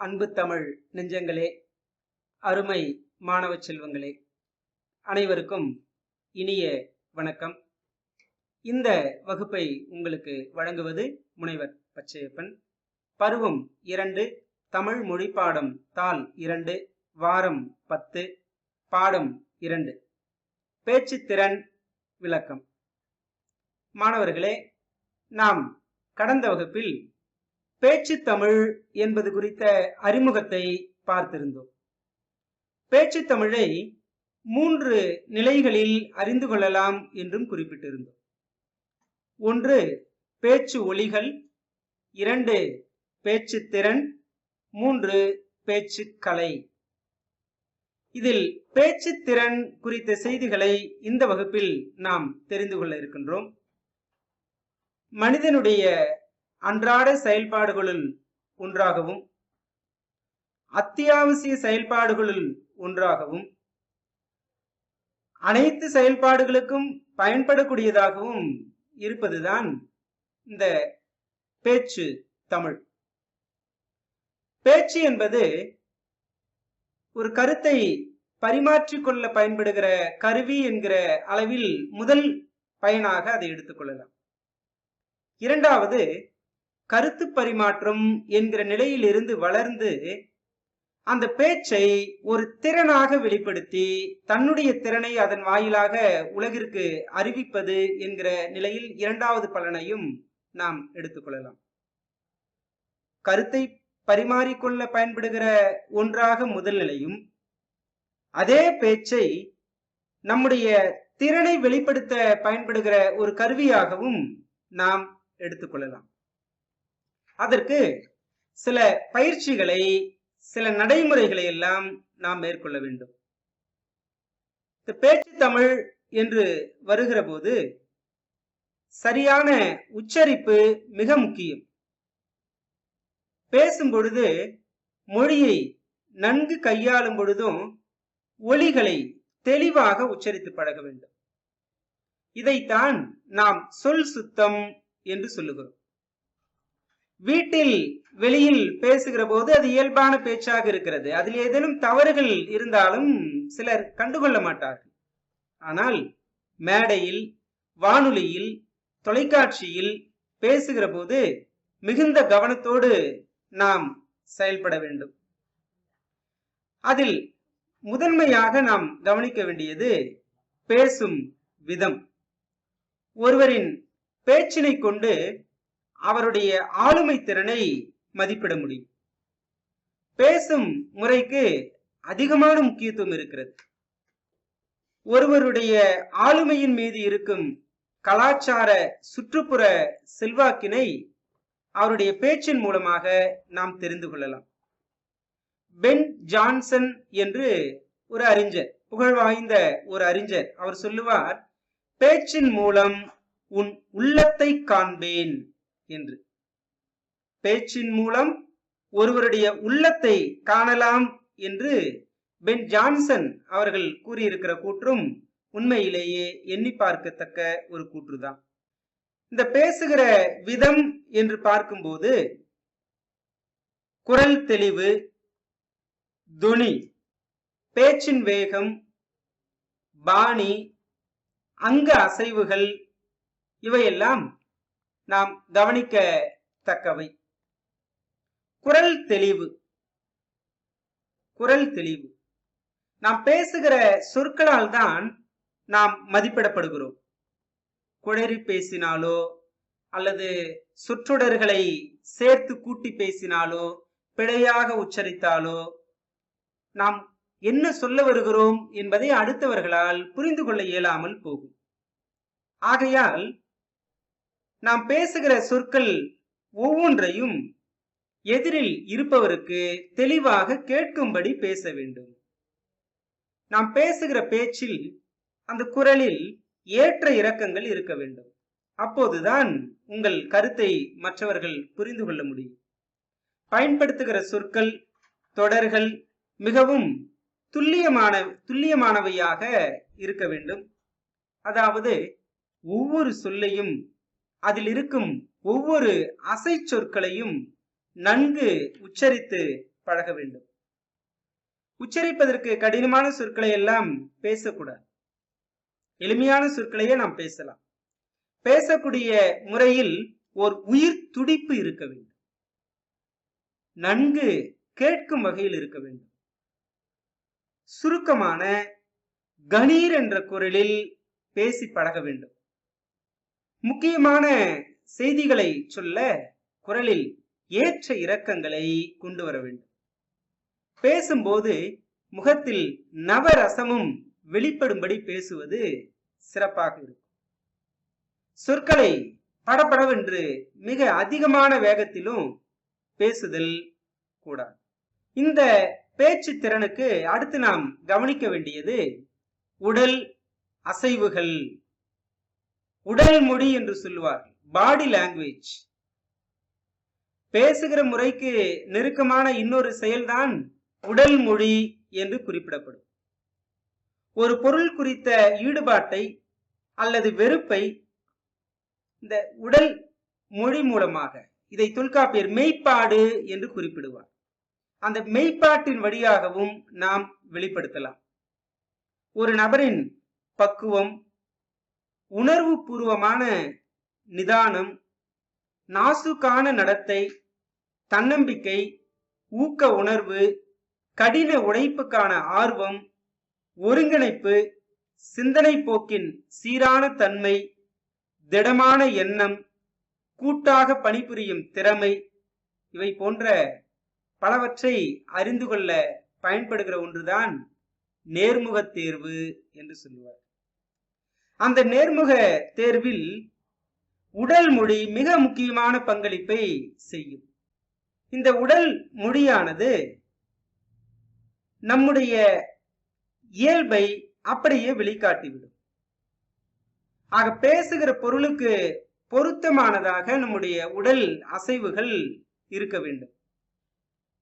அன்பு தமிழ் நெஞ்சங்களே அருமை மாணவ செல்வங்களே அனைவருக்கும் இனிய வணக்கம். இந்த வகுப்பை உங்களுக்கு வழங்குவது முனைவர் பச்சையப்பன். பருவம் இரண்டு தமிழ் மொழி பாடம் தாள் இரண்டு வாரம் பத்து பாடம் இரண்டு. பேச்சுத்திறன் விளக்கம். மாணவர்களே நாம் கடந்த வகுப்பில் பேச்சு தமிழ் என்பது குறித்த அறிமுகத்தை பார்த்திருந்தோம். பேச்சு தமிழை மூன்று நிலைகளில் அறிந்து கொள்ளலாம் என்றும் குறிப்பிட்டிருந்தோம். ஒன்று பேச்சு ஒலிகள். இரண்டு பேச்சு திறன். மூன்று பேச்சு கலை. இதில் பேச்சு திறன் குறித்த செய்திகளை இந்த வகுப்பில் நாம் தெரிந்து கொள்ள இருக்கின்றோம். மனிதனுடைய அன்றாட செயல்பாடுகளுள் ஒன்றாகவும் அத்தியாவசிய செயல்பாடுகளுள் ஒன்றாகவும் அனைத்து செயல்பாடுகளுக்கும் பயன்படக்கூடியதாகவும் இருப்பதுதான் இந்த பேச்சு தமிழ். பேச்சு என்பது ஒரு கருத்தை பரிமாற்றிக்கொள்ள பயன்படுகிற கருவி என்கிற அளவில் முதல் பயனாக அதை எடுத்துக்கொள்ளலாம் இரண்டாவது கருத்து பரிமாற்றம் என்கிற நிலையில் இருந்து வளர்ந்து அந்த பேச்சை ஒரு திறனாக வெளிப்படுத்தி தன்னுடைய திறனை அதன் வாயிலாக உலகிற்கு அறிவிப்பது என்கிற நிலையில் இரண்டாவது பலனையும் நாம் எடுத்துக்கொள்ளலாம். கருத்தை பரிமாறிக்கொள்ள பயன்படுகிற ஒன்றாக முதல் நிலையும் அதே பேச்சை நம்முடைய திறனை வெளிப்படுத்த பயன்படுகிற ஒரு கருவியாகவும் நாம் எடுத்துக்கொள்ளலாம். அதற்கு சில பயிற்சிகளை சில நடைமுறைகளை எல்லாம் நாம் மேற்கொள்ள வேண்டும். இந்த பேச்சு தமிழ் என்று வருகிற போது சரியான உச்சரிப்பு மிக முக்கியம். பேசும் பொழுது மொழியை நன்கு கையாளும் பொழுதும் ஒலிகளை தெளிவாக உச்சரித்து பழக வேண்டும். இதைத்தான் நாம் சொல் சுத்தம் என்று சொல்லுகிறோம். வீட்டில் வெளியில் பேசுகிற போது அது இயல்பான பேச்சாக இருக்கிறது. அதில் ஏதேனும் தவறுகள் இருந்தாலும் சிலர் கண்டுகொள்ள மாட்டார்கள். ஆனால் மேடையில் வானொலியில் தொலைக்காட்சியில் பேசுகிற போது மிகுந்த கவனத்தோடு நாம் செயல்பட வேண்டும். அதில் முதன்மையாக நாம் கவனிக்க வேண்டியது பேசும் விதம். ஒருவரின் பேச்சினை கொண்டு அவருடைய ஆளுமை திறனை மதிப்பிட முடியும். பேசும் முறைக்கு அதிகமான முக்கியத்துவம் இருக்கிறது. ஒருவருடைய ஆளுமையின் மீது இருக்கும் கலாச்சார சுற்றுப்புற செல்வாக்கினை அவருடைய பேச்சின் மூலமாக நாம் தெரிந்து கொள்ளலாம். பென் ஜான்சன் என்று ஒரு அறிஞர் புகழ் வாய்ந்த ஒரு அறிஞர் அவர் சொல்லுவார் பேச்சின் மூலம் உன் உள்ளத்தை காண்பேன். என்று. பேச்சின் மூலம் ஒருவருடைய உள்ளத்தை காணலாம் என்று பென் ஜான்சன் அவர்கள் கூறியிருக்கிற கூற்றும் உண்மையிலேயே எண்ணி பார்க்கத்தக்க ஒரு கூற்றுதான். இந்த பேசுகிற விதம் என்று பார்க்கும்போது குரல் தெளிவு துணி பேச்சின் வேகம் பாணி அங்க அசைவுகள் இவையெல்லாம் நாம் கவனிக்க தக்கவை குரல் தெளிவு. குரல் தெளிவு. நாம் பேசுகிற சொற்களால் தான் நாம் மதிப்பிடப்படுகிறோம். குழறி பேசினாலோ அல்லது சொற்றொடர்களை சேர்த்து கூட்டி பேசினாலோ பிழையாக உச்சரித்தாலோ நாம் என்ன சொல்ல வருகிறோம் என்பதை அடுத்தவர்களால் புரிந்து கொள்ள இயலாமல் போகும். ஆகையால் நாம் பேசுகிற சொற்கள் ஒவ்வொன்றையும் எதிரில் இருப்பவருக்கு தெளிவாக கேட்கும்படி பேச வேண்டும். நாம் பேசுகிற பேச்சில் அந்த குரலில் ஏற்ற இறக்கங்கள் இருக்க வேண்டும். அப்போதுதான் உங்கள் கருத்தை மற்றவர்கள் புரிந்து கொள்ள முடியும். பயன்படுத்துகிற சொற்கள் தொடர்கள் மிகவும் துல்லியமான துல்லியமானவையாக இருக்க வேண்டும். அதாவது ஒவ்வொரு சொல்லையும் அதில் இருக்கும் ஒவ்வொரு அசை சொற்களையும் நன்கு உச்சரித்து பழக வேண்டும். உச்சரிப்பதற்கு கடினமான சொற்களை எல்லாம் பேசக்கூடாது. எளிமையான சொற்களையே நாம் பேசலாம். பேசக்கூடிய முறையில் ஒரு உயிர் துடிப்பு இருக்க வேண்டும். நன்கு கேட்கும் வகையில் இருக்க வேண்டும். சுருக்கமான கணீர் என்ற குரலில் பேசி பழக வேண்டும். முக்கியமான செய்திகளை சொல்ல குரலில் ஏற்ற இரக்கங்களை கொண்டு வர வேண்டும். பேசும்போது முகத்தில் நவரசமும் வெளிப்படும்படி பேசுவது சிறப்பாக இருக்கும். சொற்களை படபடவென்று மிக அதிகமான வேகத்திலும் பேசுதல் கூடாது. இந்த பேச்சு திறனுக்கு அடுத்து நாம் கவனிக்க வேண்டியது உடல் அசைவுகள் உடல் மொழி என்று சொல்லுவார்கள். பாடி லாங்குவேஜ் பேசுகிற முறைக்கு நெருக்கமான இன்னொரு செயல்தான் உடல் மொழி என்று குறிப்பிடப்படும். ஒரு பொருள் குறித்த ஈடுபாட்டை அல்லது வெறுப்பை இந்த உடல் மொழி மூலமாக இதை தொல்காப்பியர் மெய்ப்பாடு என்று குறிப்பிடுவார். அந்த மெய்ப்பாட்டின் வழியாகவும் நாம் வெளிப்படுத்தலாம். ஒரு நபரின் பக்குவம் உணர்வு பூர்வமான நிதானம் நாசுக்கான நடத்தை தன்னம்பிக்கை ஊக்க உணர்வு கடின உழைப்புக்கான ஆர்வம் ஒருங்கிணைப்பு சிந்தனை போக்கின் சீரான தன்மை திடமான எண்ணம் கூட்டாக பணிபுரியும் திறமை இவை போன்ற பலவற்றை அறிந்து கொள்ள பயன்படுகிற ஒன்றுதான் நேர்முக தேர்வு என்று சொல்லுவார் அந்த நேர்முக தேர்வில் உடல் மொழி மிக முக்கியமான பங்களிப்பை செய்யும். இந்த உடல் மொழியானது நம்முடைய இயல்பை அப்படியே வெளிக்காட்டிவிடும். ஆக பேசுகிற பொருளுக்கு பொருத்தமானதாக நம்முடைய உடல் அசைவுகள் இருக்க வேண்டும்.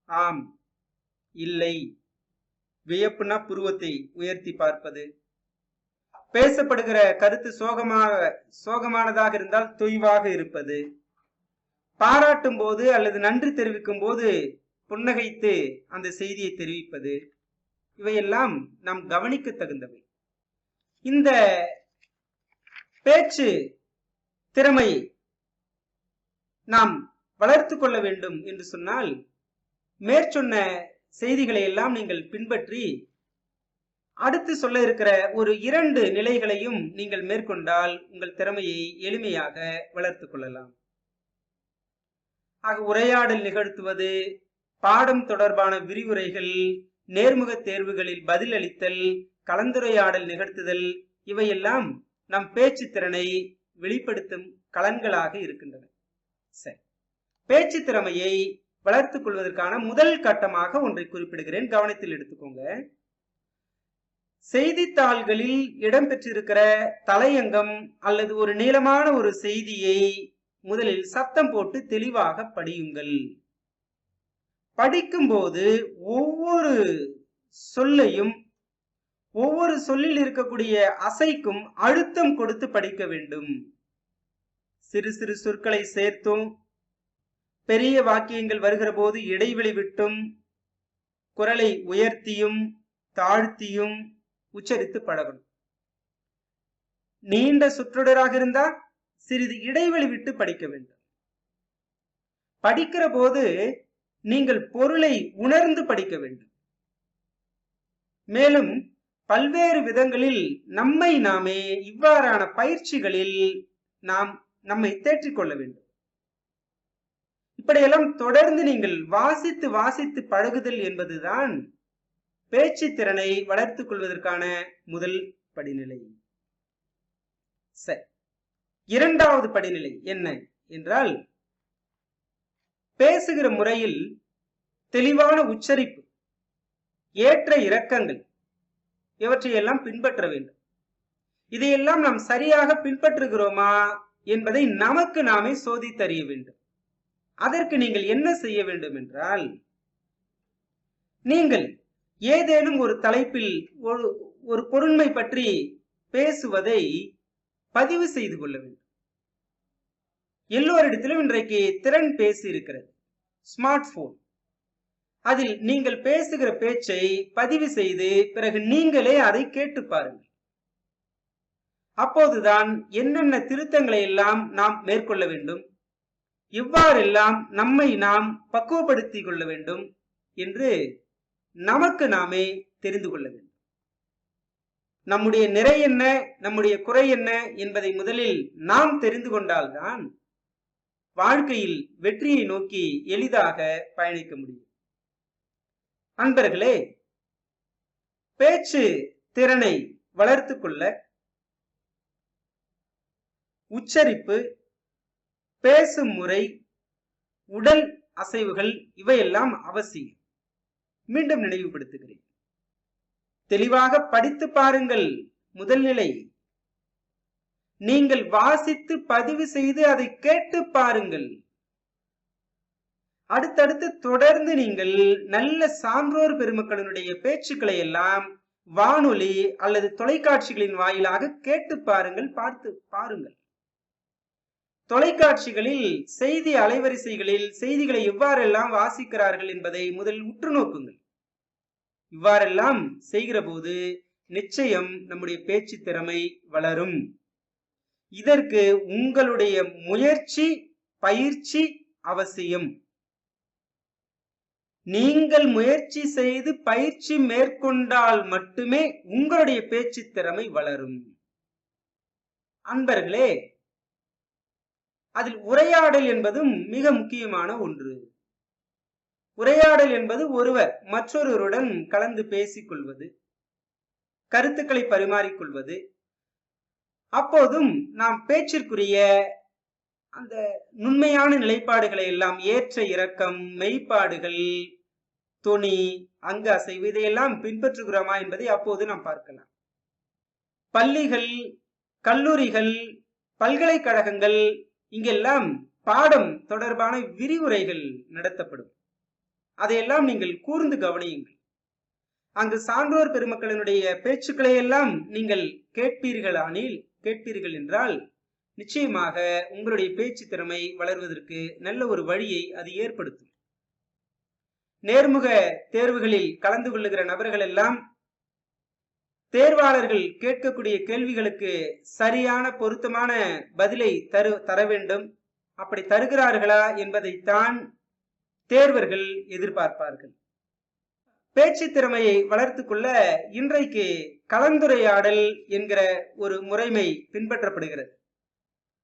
ஆம் இல்லை வியப்புனா புருவத்தை உயர்த்தி பார்ப்பது பேசப்படுகிற கருத்து சோகமாக சோகமானதாக இருந்தால் தொய்வாக இருப்பது. பாராட்டும் போது அல்லது நன்றி தெரிவிக்கும் போது புன்னகைத்து அந்த செய்தியை தெரிவிப்பது. இவையெல்லாம் நாம் கவனிக்க தகுந்தவை. இந்த பேச்சு திறமை நாம் வளர்த்து கொள்ள வேண்டும் என்று சொன்னால் மேற்சொன்ன செய்திகளை எல்லாம் நீங்கள் பின்பற்றி அடுத்து சொல்ல இருக்கிற ஒரு இரண்டு நிலைகளையும் நீங்கள் மேற்கொண்டால் உங்கள் திறமையை எளிமையாக வளர்த்து கொள்ளலாம். ஆக உரையாடல் நிகழ்த்துவது பாடம் தொடர்பான விரிவுரைகள் நேர்முக தேர்வுகளில் பதிலளித்தல் கலந்துரையாடல் நிகழ்த்துதல் இவையெல்லாம் நம் பேச்சு திறனை வெளிப்படுத்தும் கலன்களாக இருக்கின்றன. சரி. பேச்சு திறமையை வளர்த்துக் கொள்வதற்கான முதல் கட்டமாக ஒன்றை குறிப்பிடுகிறேன். கவனத்தில் எடுத்துக்கோங்க. செய்தித்தாள்களில் இடம்பெற்றிருக்கிற தலையங்கம் அல்லது ஒரு நீளமான ஒரு செய்தியை முதலில் சத்தம் போட்டு தெளிவாக படியுங்கள். படிக்கும்போது ஒவ்வொரு சொல்லையும் ஒவ்வொரு சொல்லில் இருக்கக்கூடிய அசைக்கும் அழுத்தம் கொடுத்து படிக்க வேண்டும். சிறு சிறு சொற்களை சேர்த்தும் பெரிய வாக்கியங்கள் வருகிற போது இடைவெளி விட்டும் குரலை உயர்த்தியும் தாழ்த்தியும் உச்சரித்து பழகணும். நீண்ட சுற்றுடராக இருந்தா சிறிது இடைவெளி விட்டு படிக்க வேண்டும். படிக்கிற போது நீங்கள் பொருளை உணர்ந்து படிக்க வேண்டும். மேலும் பல்வேறு விதங்களில் நம்மை நாமே இவ்வாறான பயிற்சிகளில் நாம் நம்மை தேற்றிக்கொள்ள வேண்டும். இப்படியெல்லாம் தொடர்ந்து நீங்கள் வாசித்து வாசித்து பழகுதல் என்பதுதான் பேச்சு திறனை வளர்த்துக் கொள்வதற்கான முதல் படிநிலை. சரி. இரண்டாவது படிநிலை என்ன என்றால் பேசுகிற முறையில் தெளிவான உச்சரிப்பு ஏற்ற இறக்கங்கள் இவற்றையெல்லாம் பின்பற்ற வேண்டும். இதையெல்லாம் நாம் சரியாக பின்பற்றுகிறோமா என்பதை நமக்கு நாமே சோதித்தறிய வேண்டும். அதற்கு நீங்கள் என்ன செய்ய வேண்டும் என்றால் நீங்கள் ஏதேனும் ஒரு தலைப்பில் ஒரு ஒரு பொருண்மை பற்றி பேசுவதை பதிவு செய்து கொள்ள வேண்டும். எல்லோரிடத்திலும் இன்றைக்கு திறன் பேசி இருக்கிறது ஸ்மார்ட் போன் அதில் நீங்கள் பேசுகிற பேச்சை பதிவு செய்து பிறகு நீங்களே அதை கேட்டு பாருங்கள். அப்போதுதான் என்னென்ன திருத்தங்களை எல்லாம் நாம் மேற்கொள்ள வேண்டும். இவ்வாறெல்லாம் நம்மை நாம் பக்குவப்படுத்திக் கொள்ள வேண்டும் என்று நமக்கு நாமே தெரிந்து கொள்ள வேண்டும். நம்முடைய நிறை என்ன நம்முடைய குறை என்ன என்பதை முதலில் நாம் தெரிந்து கொண்டால்தான் வாழ்க்கையில் வெற்றியை நோக்கி எளிதாக பயணிக்க முடியும். அன்பர்களே பேச்சு திறனை வளர்த்து கொள்ள உச்சரிப்பு பேசும் முறை உடல் அசைவுகள் இவையெல்லாம் அவசியம். மீண்டும் நினைவுபடுத்துகிறேன். தெளிவாக படித்து பாருங்கள் முதல் நிலை. நீங்கள் வாசித்து பதிவு செய்து அதை கேட்டு பாருங்கள். அடுத்தடுத்து தொடர்ந்து நீங்கள் நல்ல சான்றோர் பெருமக்களினுடைய பேச்சுக்களை எல்லாம் வானொலி அல்லது தொலைக்காட்சிகளின் வாயிலாக கேட்டு பாருங்கள் பார்த்து பாருங்கள். தொலைக்காட்சிகளில் செய்தி அலைவரிசைகளில் செய்திகளை எவ்வாறெல்லாம் வாசிக்கிறார்கள் என்பதை முதலில் உற்று நோக்குங்கள். இவ்வாறெல்லாம் செய்கிற போது நிச்சயம் நம்முடைய பேச்சு திறமை வளரும். இதற்கு உங்களுடைய முயற்சி பயிற்சி அவசியம். நீங்கள் முயற்சி செய்து பயிற்சி மேற்கொண்டால் மட்டுமே உங்களுடைய பேச்சு திறமை வளரும். அன்பர்களே அதில் உரையாடல் என்பதும் மிக முக்கியமான ஒன்று. உரையாடல் என்பது ஒருவர் மற்றொருவருடன் கலந்து பேசிக் கொள்வது கருத்துக்களை பரிமாறிக்கொள்வது. அப்போதும் நாம் பேச்சிற்குரிய அந்த நுண்மையான நிலைப்பாடுகளை எல்லாம் ஏற்ற இறக்கம் மெய்ப்பாடுகள் துணி அங்க அசைவு இதையெல்லாம் பின்பற்றுகிறோமா என்பதை அப்போது நாம் பார்க்கலாம். பள்ளிகள் கல்லூரிகள் பல்கலைக்கழகங்கள் இங்கெல்லாம் பாடம் தொடர்பான விரிவுரைகள் நடத்தப்படும். அதையெல்லாம் நீங்கள் கூர்ந்து கவனியுங்கள். அங்கு சான்றோர் பெருமக்களினுடைய பேச்சுக்களை எல்லாம் நீங்கள் கேட்பீர்களானில் கேட்பீர்கள் என்றால் நிச்சயமாக உங்களுடைய பேச்சு திறமை வளர்வதற்கு நல்ல ஒரு வழியை அது ஏற்படுத்தும். நேர்முக தேர்வுகளில் கலந்து கொள்ளுகிற நபர்கள் எல்லாம் தேர்வாளர்கள் கேட்கக்கூடிய கேள்விகளுக்கு சரியான பொருத்தமான பதிலை தரு தர வேண்டும். அப்படி தருகிறார்களா என்பதைத்தான் தேர்வர்கள் எதிர்பார்ப்பார்கள். பேச்சு திறமையை வளர்த்து கொள்ள இன்றைக்கு கலந்துரையாடல் என்கிற ஒரு முறைமை பின்பற்றப்படுகிறது.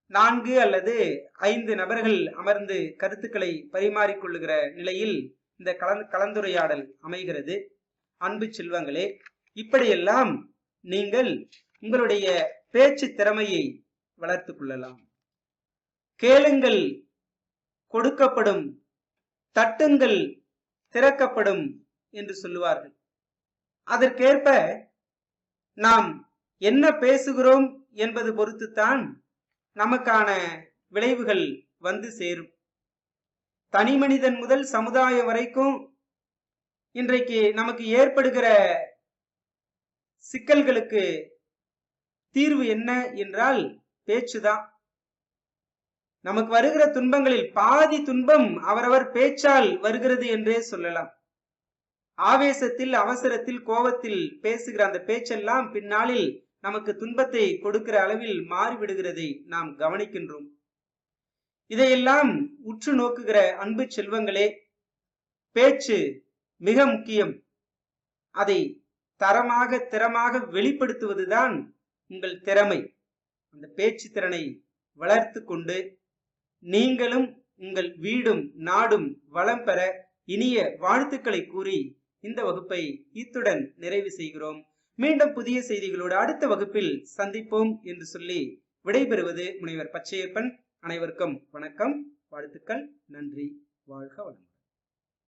நான்கு அல்லது ஐந்து நபர்கள் அமர்ந்து கருத்துக்களை பரிமாறிக்கொள்ளுகிற நிலையில் இந்த கலந்து கலந்துரையாடல் அமைகிறது. அன்பு செல்வங்களே இப்படியெல்லாம் நீங்கள் உங்களுடைய பேச்சு திறமையை வளர்த்து கொள்ளலாம். கேளுங்கள் கொடுக்கப்படும் தட்டுங்கள் திறக்கப்படும் என்று சொல்லுவார்கள். அதற்கேற்ப நாம் என்ன பேசுகிறோம் என்பது பொறுத்துத்தான் நமக்கான விளைவுகள் வந்து சேரும். தனி மனிதன் முதல் சமுதாயம் வரைக்கும் இன்றைக்கு நமக்கு ஏற்படுகிற சிக்கல்களுக்கு தீர்வு என்ன என்றால் பேச்சுதான். நமக்கு வருகிற துன்பங்களில் பாதி துன்பம் அவரவர் பேச்சால் வருகிறது என்றே சொல்லலாம். ஆவேசத்தில் அவசரத்தில் கோபத்தில் பேசுகிற அந்த பேச்செல்லாம் பின்னாளில் நமக்கு துன்பத்தை கொடுக்கிற அளவில் மாறிவிடுகிறதை நாம் கவனிக்கின்றோம். இதையெல்லாம் உற்று நோக்குகிற அன்பு செல்வங்களே பேச்சு மிக முக்கியம். அதை தரமாக திறமாக வெளிப்படுத்துவதுதான் உங்கள் திறமை. அந்த பேச்சு திறனை வளர்த்து கொண்டு நீங்களும் உங்கள் வீடும் நாடும் வளம் பெற இனிய வாழ்த்துக்களை கூறி இந்த வகுப்பை இத்துடன் நிறைவு செய்கிறோம். மீண்டும் புதிய செய்திகளோடு அடுத்த வகுப்பில் சந்திப்போம் என்று சொல்லி விடைபெறுவது முனைவர் பச்சையப்பன். அனைவருக்கும் வணக்கம். வாழ்த்துக்கள். நன்றி. வாழ்க வளம்